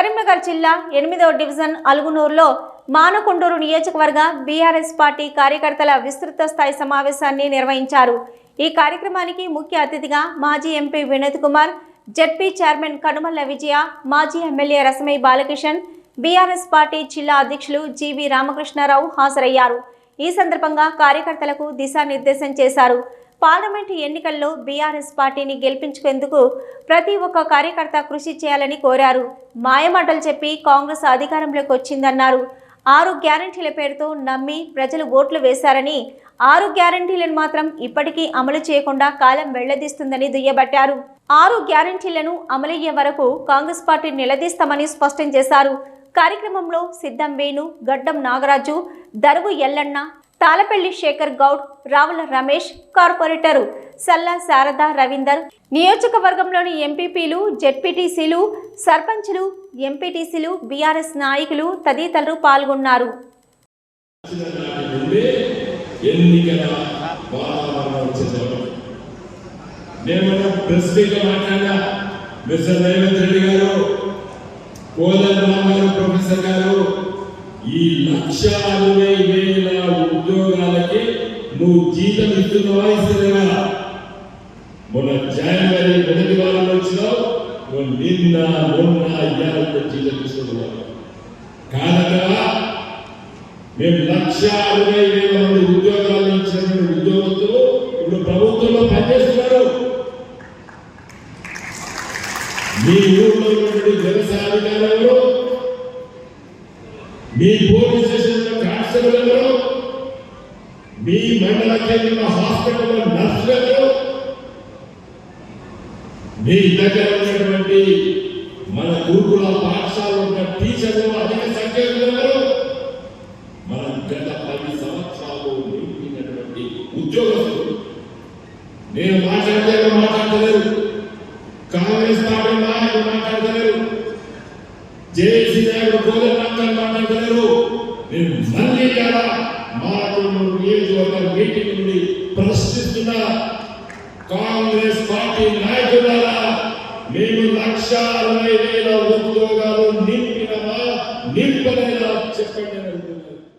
కరీంనగర్ జిల్లా ఎనిమిదవ డివిజన్ అలుగునూరులో మానకొండూరు నియోజకవర్గ బీఆర్ఎస్ పార్టీ కార్యకర్తల విస్తృత స్థాయి సమావేశాన్ని నిర్వహించారు. ఈ కార్యక్రమానికి ముఖ్య అతిథిగా మాజీ MP Vinod Kumar ZP chairman Kanumalla Vijaya మాజీ MLA Rasamayi Balakishan BRS party జిల్లా అధ్యక్షులు జీవి రామకృష్ణారావు హాజరయ్యారు. ఈ సందర్భంగా కార్యకర్తలకు దిశానిర్దేశం చేశారు. పార్లమెంటు ఎన్నికల్లో బీఆర్ఎస్ పార్టీని గెలిపించుకేందుకు ప్రతి ఒక్క కార్యకర్త కృషి చేయాలని కోరారు. మాయమాటలు చెప్పి కాంగ్రెస్ అధికారంలోకి వచ్చిందన్నారు. ఆరు గ్యారంటీల పేరుతో నమ్మి ప్రజలు ఓట్లు వేశారని ఆరు గ్యారంటీలను మాత్రం ఇప్పటికీ అమలు చేయకుండా కాలం వెళ్ళదీస్తుందని దుయ్యబట్టారు. ఆరు గ్యారంటీలను అమలయ్యే వరకు కాంగ్రెస్ పార్టీ నిలదీస్తామని స్పష్టం చేశారు. కార్యక్రమంలో సిద్ధం వేణు గడ్డం నాగరాజు దరువు ఎల్లన్న తాలపల్లి శేఖర్ గౌడ్ రావుల రమేష్ కార్పొరేటరు సల్లా శారద రవీందర్. నియోజకవర్గంలోని ఎంపీపీలు జెడ్పీటీసీలు సర్పంచ్లు ఎంపీటీసీలు బీఆర్ఎస్ నాయకులు తదితరులు పాల్గొన్నారు. ప్రొఫెసర్ గారు ఈ లక్ష అరవై వేల ఉద్యోగాలకి నువ్వు జీతం ఇస్తున్నావా ఇస్తున్నావా మొన్న జనవరి మొదటి వారంలో వచ్చినావు. నువ్వు నిన్న మొన్న అయ్యారు జీతం ఇస్తున్నావు కాదనగా మేము లక్ష అరవై వేల మంది ఉద్యోగాలు ఇచ్చినటువంటి ఉద్యోగస్తులు ఇప్పుడు ప్రభుత్వంలో పనిచేస్తున్నారు. మీ ఊళ్ళో ఉన్నటువంటి వ్యవసాయ అధికారులు మీ పోలీస్ స్టేషన్లో కానిస్టేబుల్ ఎవరు మీ మండల కేంద్రంలో హాస్పిటల్లో నర్సులు మీ దగ్గర ఉన్నటువంటి మన గురుకుల పాఠశాల ఉన్న టీచర్లు అధిక సంఖ్యలో ఉన్నారు మన గత పది సంవత్సరాలు నింపినటువంటి ఉద్యోగస్తులు. నేను మాట్లాడలేదు మాట్లాడలేదు కాంగ్రెస్ పార్టీ నాయకులు మాట్లాడలేదు జేఏసీ నాయకులు కోదండరామ్ గారు నేను మళ్ళీ కదా మాటలు నియోజకవర్గ మీటింగ్ నుండి ప్రశ్నిస్తున్న కాంగ్రెస్ పార్టీ నాయకులారా మేము లక్ష అరవై వేల ఉద్యోగాలు నింపినమా నింపలేదా చెప్పండి